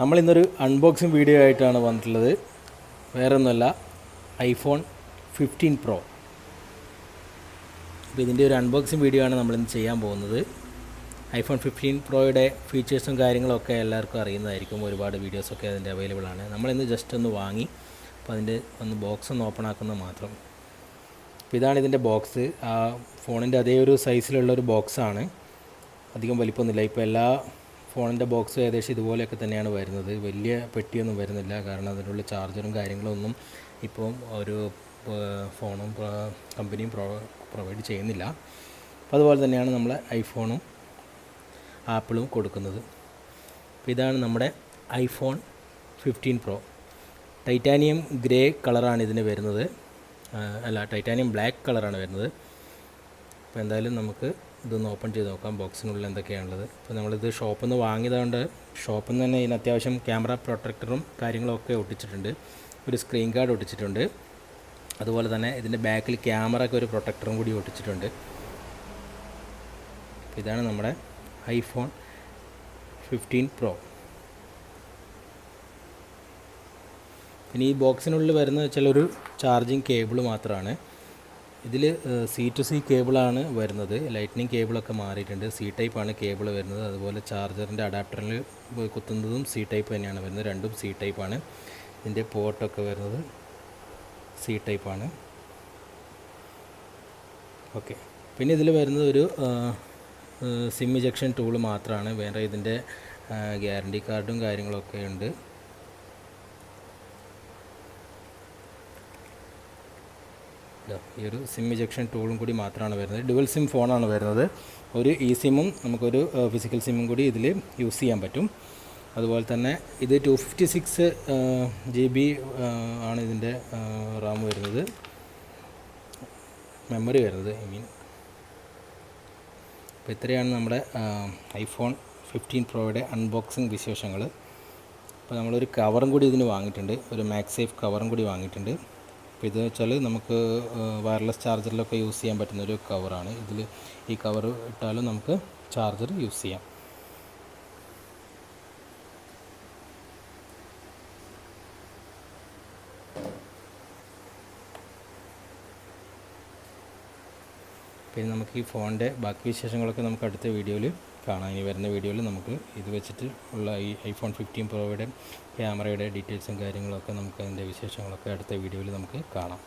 നമ്മളിന്നൊരു unboxing video ആയിട്ടാണ് വന്നിട്ടുള്ളത്. വേറെ ഒന്നുമല്ല ഐഫോൺ ഫിഫ്റ്റീൻ പ്രോ അപ്പോൾ ഇതിന്റെ ഒരു അൺബോക്സിങ് വീഡിയോ ആണ് നമ്മളിന്ന് ചെയ്യാൻ പോകുന്നത്. ഐഫോൺ ഫിഫ്റ്റീൻ പ്രോയുടെ ഫീച്ചേഴ്സും കാര്യങ്ങളൊക്കെ എല്ലാവർക്കും അറിയുന്നതായിരിക്കും. ഒരുപാട് വീഡിയോസൊക്കെ അതിന്റെ അവൈലബിൾ ആണ്. നമ്മളിന്ന് ജസ്റ്റ് ഒന്ന് വാങ്ങി അപ്പോൾ അതിന്റെ ഒന്ന് ബോക്സ് ഒന്ന് ഓപ്പൺ ആക്കുന്നത് മാത്രം. അപ്പോൾ ഇതാണ് ഇതിന്റെ ബോക്സ് ആ ഫോണിന്റെ അതേ ഒരു സൈസിലുള്ള ഒരു ബോക്സാണ് അധികം വലിപ്പമൊന്നുമില്ല. ഇപ്പോൾ എല്ലാ ഫോണിന്റെ ബോക്സ് ഏകദേശം ഇതുപോലെയൊക്കെ തന്നെയാണ് വരുന്നത്. വലിയ പെട്ടിയൊന്നും വരുന്നില്ല. കാരണം അതിനുള്ള ചാർജറും കാര്യങ്ങളൊന്നും ഇപ്പം ഒരു ഫോണും കമ്പനിയും പ്രൊവൈഡ് ചെയ്യുന്നില്ല. അതുപോലെ തന്നെയാണ് നമ്മളെ ഐഫോണും ആപ്പിളും കൊടുക്കുന്നത്. അപ്പോൾ ഇതാണ് നമ്മുടെ iPhone fifteen pro. Titanium grey കളറാണ് ഇതിന് വരുന്നത്. അല്ല ടൈറ്റാനിയം ബ്ലാക്ക് കളറാണ് വരുന്നത്. അപ്പോൾ എന്തായാലും നമുക്ക് ഇതൊന്ന് ഓപ്പൺ ചെയ്ത് നോക്കാം ബോക്സിനുള്ളിൽ എന്തൊക്കെയാണുള്ളത്. അപ്പോൾ നമ്മളിത് ഷോപ്പിൽ നിന്ന് വാങ്ങിയതുകൊണ്ട് ഷോപ്പിൽ നിന്ന് തന്നെ ഇതിന് അത്യാവശ്യം ക്യാമറ പ്രൊട്ടക്ടറും കാര്യങ്ങളൊക്കെ ഒട്ടിച്ചിട്ടുണ്ട്. ഒരു സ്ക്രീൻ ഗാർഡ് ഒട്ടിച്ചിട്ടുണ്ട്. അതുപോലെ തന്നെ ഇതിന്റെ ബാക്കിൽ ക്യാമറയ്ക്ക് ഒരു പ്രൊട്ടക്ടറും കൂടി ഒട്ടിച്ചിട്ടുണ്ട്. ഇതാണ് നമ്മുടെ ഐഫോൺ ഫിഫ്റ്റീൻ പ്രോ. പിന്നെ ഈ ബോക്സിനുള്ളിൽ വരുന്നത് വെച്ചാൽ ഒരു ചാർജിങ് കേബിൾ മാത്രമാണ്. ഇതിൽ സി ടു സി കേബിളാണ് വരുന്നത്. ലൈറ്റ്നിങ് കേബിളൊക്കെ മാറിയിട്ടുണ്ട്. സി ടൈപ്പാണ് കേബിൾ വരുന്നത്. അതുപോലെ ചാർജറിന്റെ അഡാപ്റ്ററിൽ കുത്തുന്നതും സി ടൈപ്പ് തന്നെയാണ് വരുന്നത്. രണ്ടും സി ടൈപ്പാണ്. ഇതിന്റെ പോർട്ടൊക്കെ വരുന്നത് സി ടൈപ്പാണ്. ഓക്കെ. പിന്നെ ഇതിൽ വരുന്നത് ഒരു സിം ഇജക്ഷൻ ടൂൾ മാത്രമാണ് വേറെ ഇതിന്റെ ഗ്യാരണ്ടി കാർഡും കാര്യങ്ങളൊക്കെ ഉണ്ട്. ഈ ഒരു സിം ഇജക്ഷൻ ടൂളും കൂടി മാത്രമാണ് വരുന്നത്. ഡുവൽ സിം ഫോണാണ് വരുന്നത്. ഒരു ഇ സിമ്മും നമുക്കൊരു ഫിസിക്കൽ സിമ്മും കൂടി ഇതിൽ യൂസ് ചെയ്യാൻ പറ്റും. അതുപോലെ തന്നെ ഇത് two fifty six G B ആണ് ഇതിന്റെ റാം വരുന്നത്. മെമ്മറി വരുന്നത് ഐ മീൻ. അപ്പോൾ ഇത്രയാണ് നമ്മുടെ ഐഫോൺ ഫിഫ്റ്റീൻ പ്രോയുടെ അൺബോക്സിങ് വിശേഷങ്ങൾ അപ്പോൾ നമ്മളൊരു കവറും കൂടി ഇതിന് വാങ്ങിയിട്ടുണ്ട്. ഒരു മാക്സേഫ് കവറും കൂടി വാങ്ങിയിട്ടുണ്ട്. അപ്പോൾ ഇതെന്ന് വെച്ചാൽ നമുക്ക് വയർലെസ് ചാർജറിലൊക്കെ യൂസ് ചെയ്യാൻ പറ്റുന്ന ഒരു കവറാണ് ഇതിൽ ഈ കവർ ഇട്ടാലും നമുക്ക് ചാർജർ യൂസ് ചെയ്യാം. പിന്നെ നമുക്ക് ഈ ഫോണിന്റെ ബാക്കി വിശേഷങ്ങളൊക്കെ നമുക്ക് അടുത്ത വീഡിയോയിൽ കാണാം. ഇനി വരുന്ന വീഡിയോയിൽ നമുക്ക് ഇത് വെച്ചിട്ട് ഉള്ള ഈ ഐഫോൺ ഫിഫ്റ്റീൻ പ്രോയുടെ ക്യാമറയുടെ ഡീറ്റെയിൽസും കാര്യങ്ങളൊക്കെ നമുക്ക് അതിന്റെ വിശേഷങ്ങളൊക്കെ അടുത്ത വീഡിയോയിൽ നമുക്ക് കാണാം.